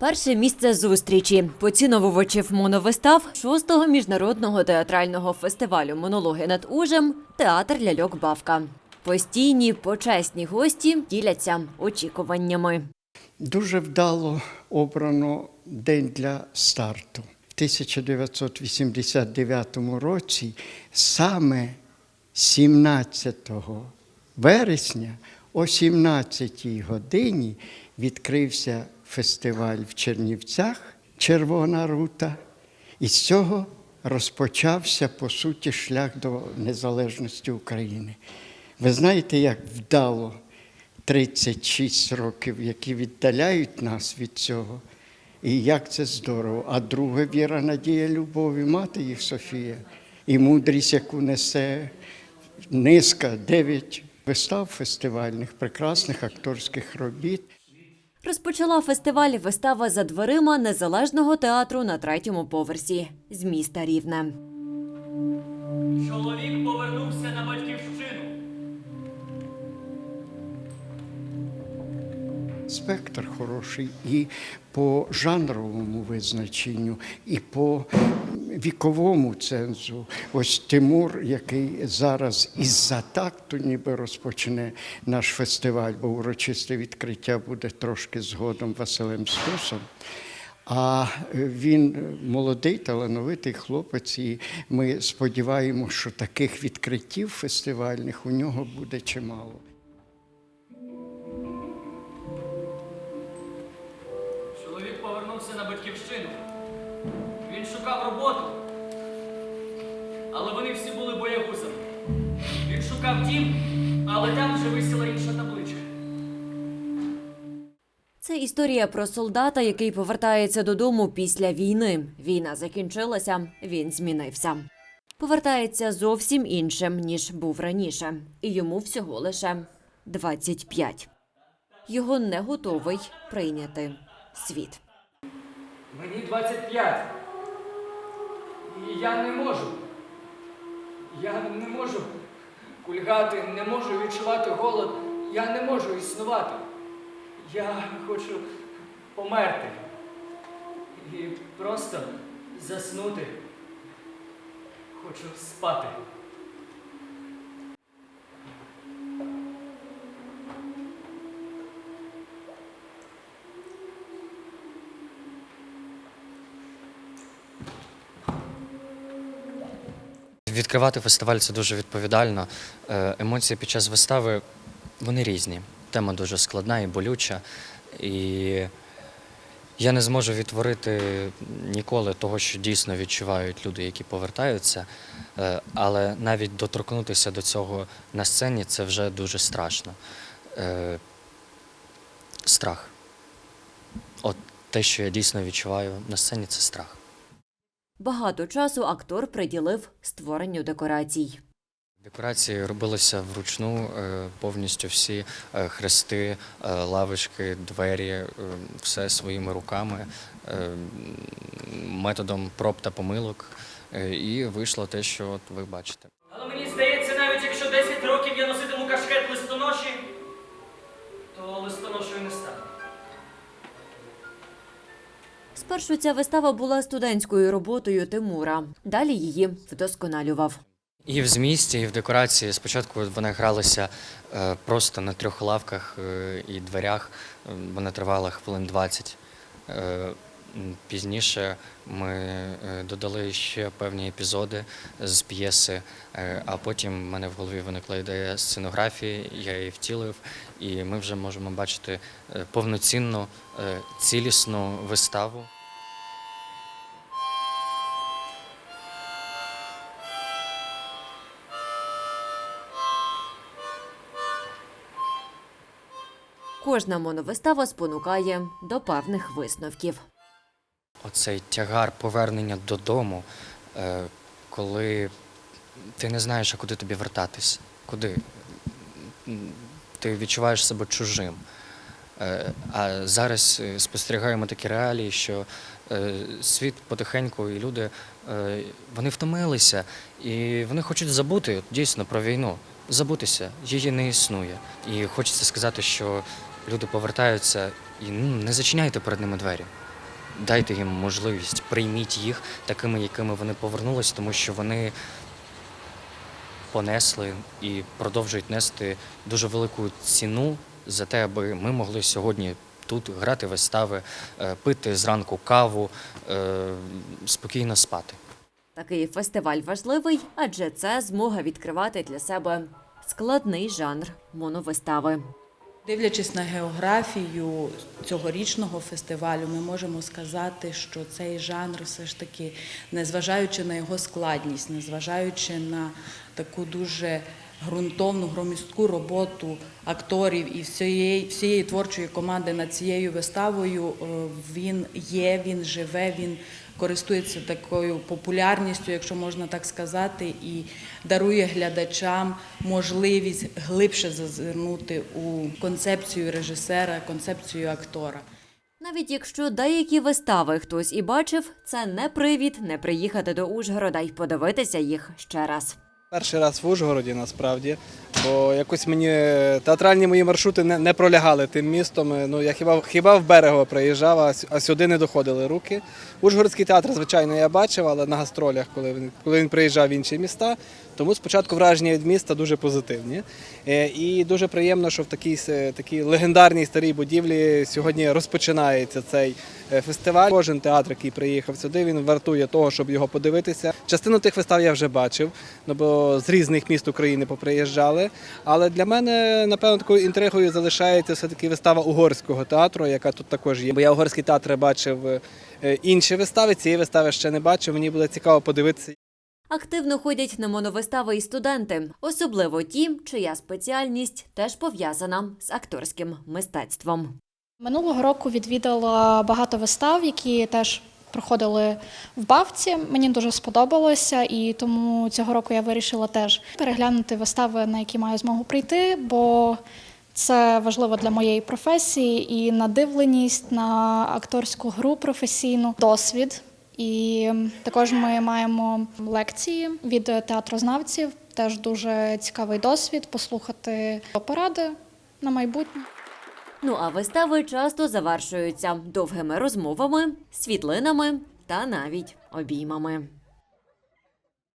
Перше місце зустрічі поціновувачів моновистав шостого міжнародного театрального фестивалю Монологи над Ужем театр ляльок Бавка. Постійні почесні гості діляться очікуваннями. Дуже вдало обрано день для старту. В 1989 році саме 17 вересня о 17 годині відкрився фестиваль в Чернівцях Червона рута. І з цього розпочався, по суті, шлях до незалежності України. Ви знаєте, як вдало 36 років, які віддаляють нас від цього. І як це здорово. А друге віра, надія, любов і мати їх Софія, і мудрість, яку несе низка, дев'ять вистав фестивальних, прекрасних акторських робіт. Розпочала фестиваль вистава за дверима незалежного театру на третьому поверсі з міста Рівне. Чоловік повернувся на батьківщину. Спектр хороший і по жанровому визначенню, і по віковому цензу. Ось Тимур, який зараз із-за такту ніби розпочне наш фестиваль, бо урочисте відкриття буде трошки згодом Василем Стусом. А він молодий, талановитий хлопець, і ми сподіваємося, що таких відкриттів фестивальних у нього буде чимало. Шукав роботу. Але вони всі були боягузами. Він шукав дім, але там вже висіла інша табличка. Це історія про солдата, який повертається додому після війни. Війна закінчилася, він змінився. Повертається зовсім іншим, ніж був раніше, і йому всього лише 25. Його не готовий прийняти світ. Мені 25. І я не можу. Я не можу кульгати, не можу відчувати голод. Я не можу існувати. Я хочу померти. І просто заснути. Хочу спати. Відкривати фестиваль це дуже відповідально. Е, Емоції під час вистави вони різні. Тема дуже складна і болюча. І я не зможу відтворити ніколи того, що дійсно відчувають люди, які повертаються. Е, Але навіть доторкнутися до цього на сцені це вже дуже страшно. Е, Страх. От те, що я дійсно відчуваю на сцені, це страх. Багато часу актор приділив створенню декорацій. Декорації робилися вручну, е, повністю всі е, хрести, е, лавочки, двері, все своїми руками, методом проб та помилок. І вийшло те, що от ви бачите. Але мені здається, навіть якщо 10 років я носитиму кашкет листоноші, то листоношою не стану. Спершу ця вистава була студентською роботою Тимура. Далі її вдосконалював. І в змісті, і в декорації. Спочатку вони гралися е, просто на трьох лавках е, і дверях. Вона тривала хвилин 20. Е, Пізніше ми додали ще певні епізоди з п'єси, а потім в мене в голові виникла ідея сценографії, я її втілив, і ми вже можемо бачити повноцінну, цілісну виставу. Кожна моновистава спонукає до певних висновків. Оцей тягар повернення додому, е, коли ти не знаєш, а куди тобі вертатись, куди ти відчуваєш себе чужим. Е, А зараз е, спостерігаємо такі реалії, що світ потихеньку і люди вони втомилися і вони хочуть забути дійсно про війну, забутися, її не існує. І хочеться сказати, що люди повертаються і ну, не зачиняйте перед ними двері. дайте їм можливість, прийміть їх такими, якими вони повернулись, тому що вони понесли і продовжують нести дуже велику ціну за те, аби ми могли сьогодні тут грати вистави, е, пити зранку каву, е, спокійно спати. Такий фестиваль важливий, адже це змога відкривати для себе складний жанр моновистави. Дивлячись на географію цьогорічного фестивалю, ми можемо сказати, що цей жанр все ж таки, незважаючи на його складність, незважаючи на таку дуже ґрунтовну, громістку роботу акторів і всієї, всієї творчої команди над цією виставою, е, він є, він живе, він користується такою популярністю, якщо можна так сказати, і дарує глядачам можливість глибше зазирнути у концепцію режисера, концепцію актора. Навіть якщо деякі вистави хтось і бачив, це не привід не приїхати до Ужгорода й подивитися їх ще раз. Перший раз в Ужгороді насправді, бо якось мені театральні мої маршрути не, не пролягали тим містом. Ну я хіба хіба в берего приїжджав, а сюди не доходили руки. Ужгородський театр, звичайно, я бачив, але на гастролях, коли він коли він приїжджав в інші міста. Тому спочатку враження від міста дуже позитивні. Е, І дуже приємно, що в такій, такій легендарній старій будівлі сьогодні розпочинається цей е, фестиваль. Кожен театр, який приїхав сюди, він вартує того, щоб його подивитися. Частину тих вистав я вже бачив, ну бо з різних міст України поприїжджали. Але для мене, напевно, такою інтригою залишається все-таки вистава угорського театру, яка тут також є. Бо я угорський театр бачив е, інші вистави, цієї вистави ще не бачив. Мені буде цікаво подивитися. Активно ходять на моновистави і студенти, особливо ті, чия спеціальність теж пов'язана з акторським мистецтвом. Минулого року відвідала багато вистав, які теж проходили в Бавці. Мені дуже сподобалося, і тому цього року я вирішила теж переглянути вистави, на які маю змогу прийти, бо це важливо для моєї професії і надивленість на акторську гру професійну, досвід. І також ми маємо лекції від театрознавців. Теж дуже цікавий досвід послухати поради на майбутнє. Ну а вистави часто завершуються довгими розмовами, світлинами та навіть обіймами.